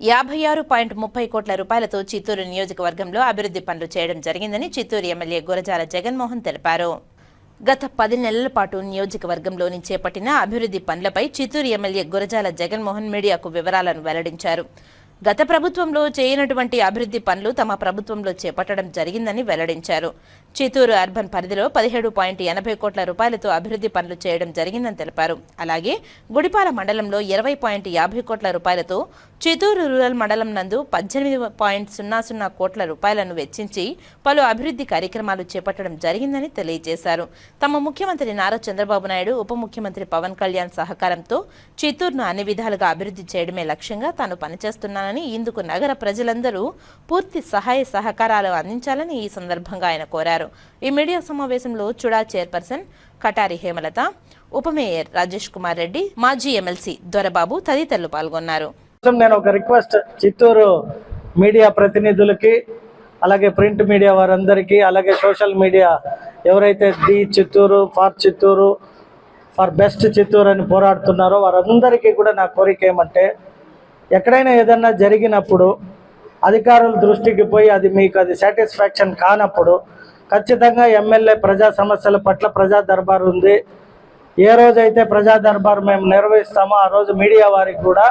యాభై ఆరు పాయింట్ ముప్పై కోట్ల రూపాయలతో చిత్తూరు నియోజకవర్గంలో అభివృద్ధి పనులు చేయడం జరిగిందని చిత్తూరు ఎమ్మెల్యే గురజాల జగన్మోహన్ తెలిపారు. గత పది నెలల పాటు నియోజకవర్గంలోని చేపట్టిన అభివృద్ధి పనులపై చిత్తూరు ఎమ్మెల్యే గురజాల జగన్మోహన్ మీడియాకు వివరాలను వెల్లడించారు. గత ప్రభుత్వంలో చేయనటువంటి అభివృద్ధి పనులు తమ ప్రభుత్వంలో చేపట్టడం జరిగిందని వెల్లడించారు. చిత్తూరు అర్బన్ పరిధిలో పదిహేడు పాయింట్ ఎనభై కోట్ల రూపాయలతో అభివృద్ధి పనులు చేయడం జరిగిందని తెలిపారు. అలాగే గుడిపాల మండలంలో ఇరవై పాయింట్ యాభై కోట్ల రూపాయలతో చిత్తూరు రూరల్ మండలం నందు పద్దెనిమిది పాయింట్ సున్నా సున్నా కోట్ల రూపాయలను వెచ్చించి పలు అభివృద్ధి కార్యక్రమాలు చేపట్టడం జరిగిందని తెలియజేశారు. తమ ముఖ్యమంత్రి నారా చంద్రబాబు నాయుడు ఉప ముఖ్యమంత్రి పవన్ కళ్యాణ్ సహకారంతో చిత్తూరును అన్ని విధాలుగా అభివృద్ధి చేయడమే లక్ష్యంగా తాను పనిచేస్తున్నానని ఇందుకు నగర ప్రజలందరూ పూర్తి సహాయ సహకారాలు అందించాలని ఈ సందర్భంగా ఆయన కోరారు. ఈ మీడియా సమావేశంలో చుడా చైర్పర్సన్ కటారి హేమలత ఉప మేయర్ రాజేష్ కుమార్ రెడ్డి మాజీ ఎమ్మెల్సీ దొరబాబు తదితరులు పాల్గొన్నారు. నేను ఒక రిక్వెస్ట్ చిత్తూరు మీడియా ప్రతినిధులకి అలాగే ప్రింట్ మీడియా వారందరికీ అలాగే సోషల్ మీడియా ఎవరైతే the Chittoor for Chittoor for best Chittoor అని పోరాడుతున్నారో వారందరికీ కూడా నా కోరిక ఏమంటే ఎక్కడైనా ఏదన్నా జరిగినప్పుడు అధికారుల దృష్టికి పోయి అది మీకు అది సాటిస్ఫాక్షన్ కానప్పుడు ఖచ్చితంగా ఎమ్మెల్యే ప్రజా సమస్యల పట్ల ప్రజా దర్బార్ ఉంది. ఏ రోజైతే ప్రజా దర్బార్ మేము నిర్వహిస్తామో ఆ రోజు మీడియా వారికి కూడా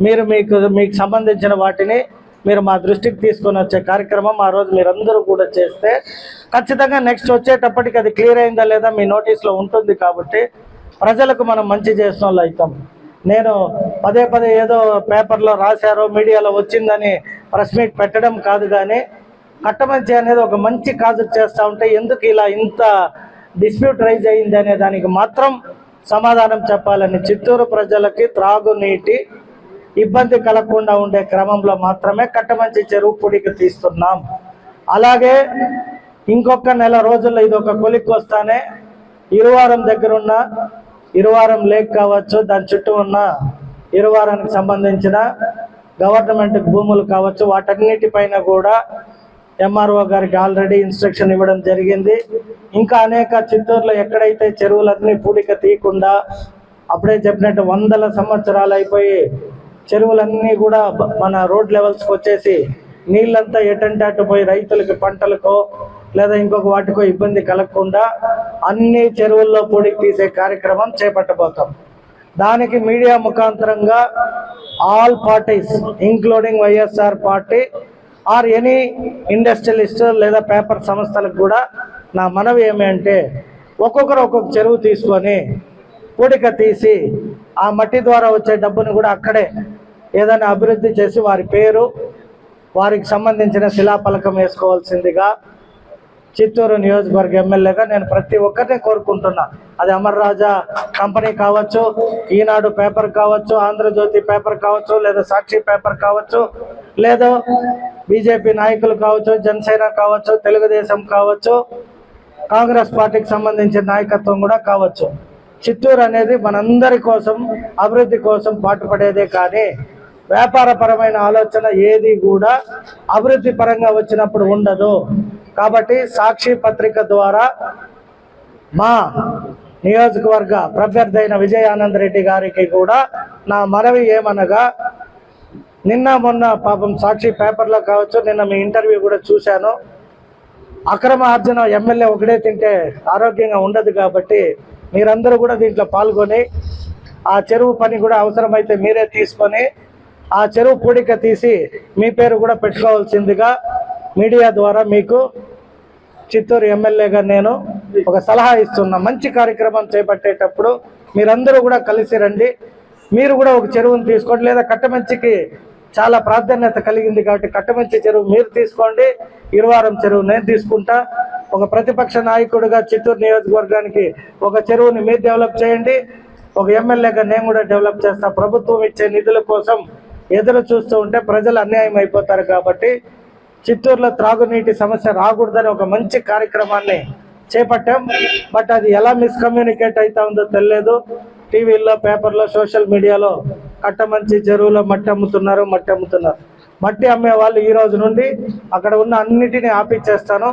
మీరు మీకు మీకు సంబంధించిన వాటిని మీరు మా దృష్టికి తీసుకొని వచ్చే కార్యక్రమం ఆ రోజు మీరందరూ కూడా చేస్తే ఖచ్చితంగా నెక్స్ట్ వచ్చేటప్పటికి అది క్లియర్ అయిందా లేదా మీ నోటీస్లో ఉంటుంది కాబట్టి ప్రజలకు మనం మంచి చేసిన వాళ్ళు అవుతాం. నేను పదే పదే ఏదో పేపర్లో రాశారో మీడియాలో వచ్చిందని ప్రెస్ మీట్ పెట్టడం కాదు కానీ కట్టమంచి అనేది ఒక మంచి కాజు చేస్తూ ఉంటే ఎందుకు ఇలా ఇంత డిస్ప్యూట్ రైజ్ అయింది అనే దానికి మాత్రం సమాధానం చెప్పాలని చిత్తూరు ప్రజలకి త్రాగునీటి ఇబ్బంది కలగకుండా ఉండే క్రమంలో మాత్రమే కట్టమంచి చెరువు పొడికి తీస్తున్నాం. అలాగే ఇంకొక నెల రోజుల్లో ఇది ఒక కొలిక్కి వస్తానే ఇరువారం దగ్గరున్న ఇరువారం లేక్ కావచ్చు దాని చుట్టూ ఉన్న ఇరువారానికి సంబంధించిన గవర్నమెంట్ భూములు కావచ్చు వాటన్నిటిపైన కూడా ఎంఆర్ఓ గారికి ఆల్రెడీ ఇన్స్ట్రక్షన్ ఇవ్వడం జరిగింది. ఇంకా అనేక చిత్తూరులో ఎక్కడైతే చెరువులన్నీ పూడిక తీయకుండా అప్పుడే చెప్పినట్టు వందల సంవత్సరాలు అయిపోయి చెరువులన్నీ కూడా మన రోడ్ లెవెల్స్కి వచ్చేసి నీళ్ళంతా ఎటంటే అటు పోయి రైతులకి పంటలకో లేదా ఇంకొక వాటికో ఇబ్బంది కలగకుండా అన్ని చెరువుల్లో పొడికి తీసే కార్యక్రమం చేపట్టబోతాం. దానికి media ముఖాంతరంగా all parties including YSR party or any industrialist లేదా పేపర్ సంస్థలకు కూడా నా మనవి ఏమి అంటే ఒక్కొక్కరు ఒక్కొక్క చెరువు తీసుకొని పూడిక తీసి ఆ మట్టి ద్వారా వచ్చే డబ్బును కూడా అక్కడే ఏదైనా అభివృద్ధి చేసి వారి పేరు వారికి సంబంధించిన శిలాఫలకం వేసుకోవాల్సిందిగా చిత్తూరు నియోజకవర్గ ఎమ్మెల్యేగా నేను ప్రతి ఒక్కరిని కోరుకుంటున్నా. అది అమర్ రాజా కంపెనీ కావచ్చు ఈనాడు పేపర్ కావచ్చు ఆంధ్రజ్యోతి పేపర్ కావచ్చు లేదా సాక్షి పేపర్ కావచ్చు లేదా బీజేపీ నాయకులు కావచ్చు జనసేన కావచ్చు తెలుగుదేశం కావచ్చు కాంగ్రెస్ పార్టీకి సంబంధించిన నాయకత్వం కూడా కావచ్చు. చిత్తూరు అనేది మనందరి కోసం అభివృద్ధి కోసం పాటుపడేదే కానీ వ్యాపారపరమైన ఆలోచన ఏది కూడా అభివృద్ధి పరంగా వచ్చినప్పుడు ఉండదు. కాబట్టి సాక్షి పత్రిక ద్వారా మా నియోజకవర్గ ప్రత్యర్థి అయిన విజయానంద్ రెడ్డి గారికి కూడా నా మనవి ఏమనగా నిన్న మొన్న పాపం సాక్షి పేపర్లో కావచ్చు నిన్న మీ ఇంటర్వ్యూ కూడా చూశాను. అక్రమ ఆర్జన ఎమ్మెల్యే ఒకడే తింటే ఆరోగ్యంగా ఉండదు కాబట్టి మీరందరూ కూడా దీంట్లో పాల్గొని ఆ చెరువు పని కూడా అవసరమైతే మీరే తీసుకొని ఆ చెరువు పూడిక తీసి మీ పేరు కూడా పెట్టుకోవాల్సిందిగా మీడియా ద్వారా మీకు చిత్తూరు ఎమ్మెల్యేగా నేను ఒక సలహా ఇస్తున్నా. మంచి కార్యక్రమం చేపట్టేటప్పుడు మీరందరూ కూడా కలిసి రండి. మీరు కూడా ఒక చెరువును తీసుకోండి. లేదా కట్టమంచికి చాలా ప్రాధాన్యత కలిగింది కాబట్టి కట్టమంచి చెరువు మీరు తీసుకోండి. ఇరువారం చెరువు నేను తీసుకుంటా. ఒక ప్రతిపక్ష నాయకుడిగా చిత్తూరు నియోజకవర్గానికి ఒక చెరువుని మీరు డెవలప్ చేయండి. ఒక ఎమ్మెల్యేగా నేను కూడా డెవలప్ చేస్తా. ప్రభుత్వం ఇచ్చే నిధుల కోసం ఎదురు చూస్తూ ఉంటే ప్రజలు అన్యాయం అయిపోతారు కాబట్టి చిత్తూరులో త్రాగునీటి సమస్య రాకూడదని ఒక మంచి కార్యక్రమాన్ని చేపట్టాం. బట్ అది ఎలా మిస్కమ్యూనికేట్ అవుతా ఉందో తెలియదు టీవీల్లో పేపర్లో సోషల్ మీడియాలో కట్టమంచి చెరువులో మట్టి అమ్ముతున్నారు మట్టి అమ్ముతున్నారు. మట్టి అమ్మే వాళ్ళు ఈ రోజు నుండి అక్కడ ఉన్న అన్నిటినీ ఆపిచ్చేస్తాను.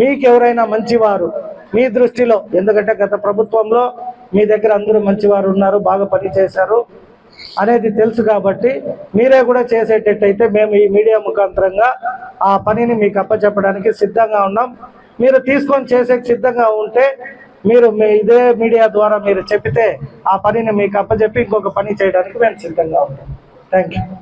మీకు ఎవరైనా మంచివారు మీ దృష్టిలో ఎందుకంటే గత ప్రభుత్వంలో మీ దగ్గర అందరూ మంచివారు ఉన్నారు బాగా పనిచేశారు. అనేది తెలుసు కాబట్టి మీరే కూడా చేసేటట్టయితే మేము ఈ మీడియా ముఖాంతరంగా ఆ పనిని మీకు అప్పచెప్పడానికి సిద్ధంగా ఉన్నాం. మీరు తీసుకొని చేసే సిద్ధంగా ఉంటే మీరు మీ ఇదే మీడియా ద్వారా మీరు చెప్తే ఆ పనిని మీకు అప్పచెప్పి ఇంకొక పని చేయడానికి మేము సిద్ధంగా ఉంటాం థ్యాంక్ యూ